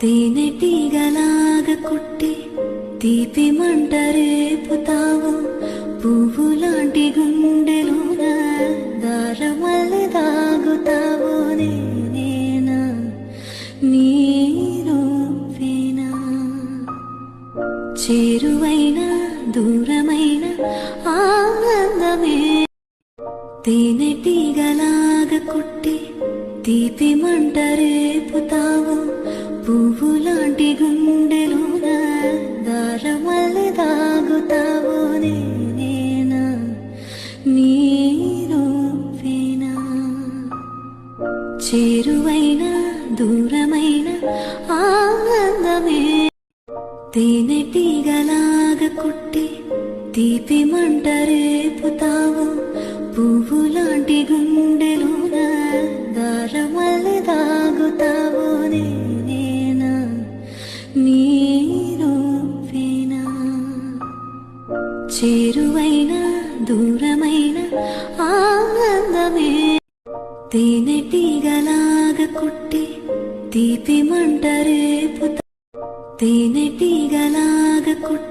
తేనెటీగలాగ కుట్టి తీపి మంట రేపుతావు. పువ్వులాంటి గుండెలోన దారమల్లి దాగుతావు నేనేనా నీ రూపేనా చేరువైన దూరమైన ఆనందమే. తేనెటీగలాగ కుట్టి తీపి మంట రేపుతావు. చేరువైన దూరమైన ఆనందమే. తేనెటీగలాగ కుట్టి తీపి మంట రేపుతావు. పువ్వులాంటి గుండెలోన దారమల్లి దాగుతావు నేనేనా? నీ చేరువైన దూరమైన తేనెటీగలాగ కుట్టి తీపి మంట రేపుతా తేనెటీగలాగ కుట్టి